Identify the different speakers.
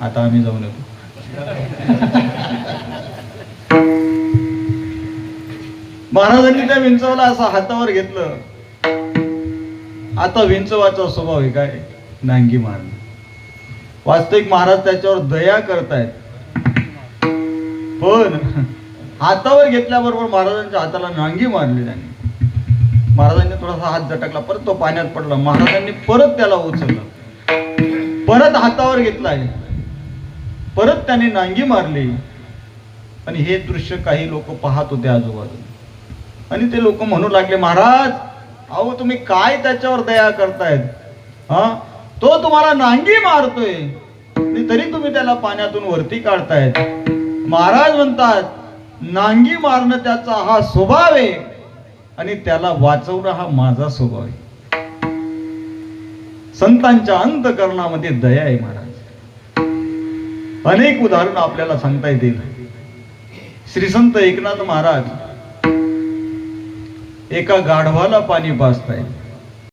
Speaker 1: आता आम्ही जाऊन येतो. महाराजांनी त्या विंचवाला असं हातावर घेतलं. आता विंचवाचा स्वभाव आहे काय? नांगी मारण. वास्तविक महाराज त्याच्यावर दया करतायत. पण हातावर घेतल्याबरोबर महाराजांच्या हाताला नांगी मारली त्यांनी. महाराजांनी थोडासा हात झटकला परत तो पाण्यात पडला. महाराजांनी परत त्याला उचललं. परत हातावर घेतलाय परत त्याने नांगी मारली. आणि हे दृश्य काही लोक पाहत होते आजूबाजूला. आणि ते लोक म्हणू लागले महाराज अहो तुम्ही काय त्याच्यावर दया करतायत? हा? तो तुम्हाला नांगी मारतोय. तरी तुम्ही त्याला पाण्यातून वरती काढतायत. महाराज म्हणतात नांगी मारणं त्याचा हा स्वभाव आहे. आणि त्याला वाचवणं हा माझा स्वभाव आहे. संतांच्या अंतकरणामध्ये दया आहे महाराज. अनेक उदाहरणं आपल्याला सांगता येतील. श्री संत एकनाथ महाराज एका गाढवाला पाणी पाजताय